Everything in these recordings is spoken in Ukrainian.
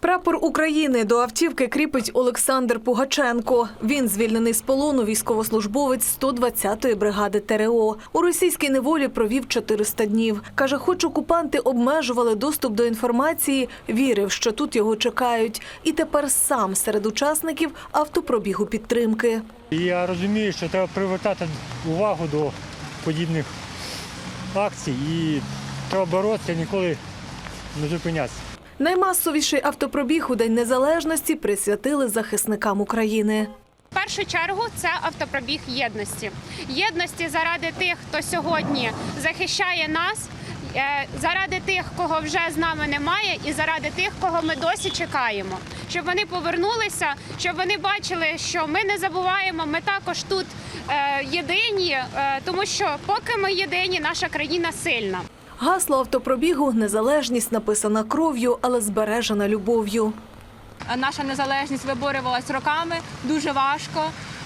Прапор України до автівки кріпить Олександр Пугаченко. Він звільнений з полону військовослужбовець 120-ї бригади ТРО. У російській неволі провів 400 днів. Каже, хоч окупанти обмежували доступ до інформації, вірив, що тут його чекають. І тепер сам серед учасників автопробігу підтримки. Я розумію, що треба привертати увагу до подібних акцій і треба боротися, ніколи не зупинятися. Наймасовіший автопробіг у День Незалежності присвятили захисникам України. В першу чергу це автопробіг єдності. Єдності заради тих, хто сьогодні захищає нас, е, заради тих, кого вже з нами немає, і заради тих, кого ми досі чекаємо. Щоб вони повернулися, щоб вони бачили, що ми не забуваємо, ми також тут е, єдині, е, тому що поки ми єдині, наша країна сильна. Гасло автопробігу Незалежність написана кров'ю, але збережена любов'ю. Наша незалежність виборювалась роками дуже важко.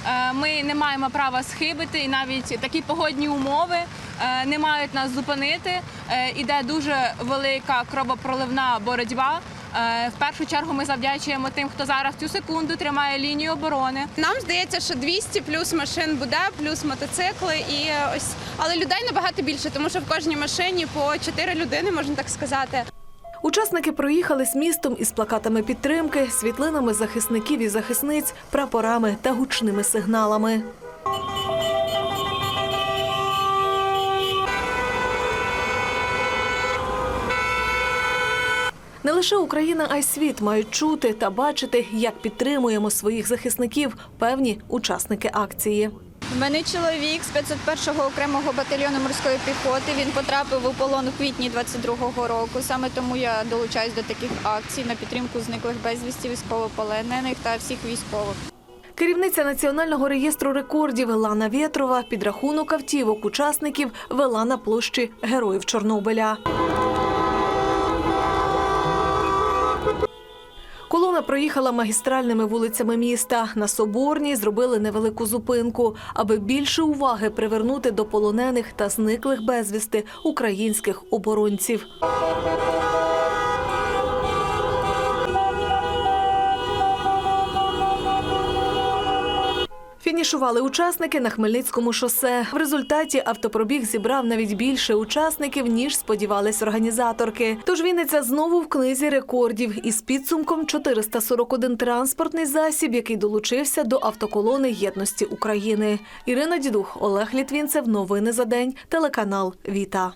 Е, Ми не маємо права схибити, і навіть такі погодні умови е, не мають нас зупинити. Е, Іде дуже велика кровопроливна боротьба. Е, В першу чергу ми завдячуємо тим, хто зараз цю секунду тримає лінію оборони. Нам здається, що 200 плюс машин буде, плюс мотоцикли, і ось але людей набагато більше, тому що в кожній машині по 4 людини, можна так сказати. Учасники проїхались містом із плакатами підтримки, світлинами захисників і захисниць, прапорами та гучними сигналами. Не лише Україна, а й світ мають чути та бачити, як підтримуємо своїх захисників певні учасники акції. У мене чоловік з 501-го окремого батальйону морської піхоти. Він потрапив у полон у квітні 22-го року. Саме тому я долучаюсь до таких акцій на підтримку зниклих безвісті військовополонених та всіх військових. Керівниця національного реєстру рекордів Лана Вєтрова підрахунок автівок учасників вела на площі Героїв Чорнобиля. Колона проїхала магістральними вулицями міста. На Соборній зробили невелику зупинку, аби більше уваги привернути до полонених та зниклих безвісти українських оборонців. Фінішували учасники на Хмельницькому шосе. В результаті автопробіг зібрав навіть більше учасників, ніж сподівались організаторки. Тож Вінниця знову в книзі рекордів із підсумком 441 транспортний засіб, який долучився до автоколони єдності України. Ірина Дідух, Олег Літвінцев. Новини за день. Телеканал Віта.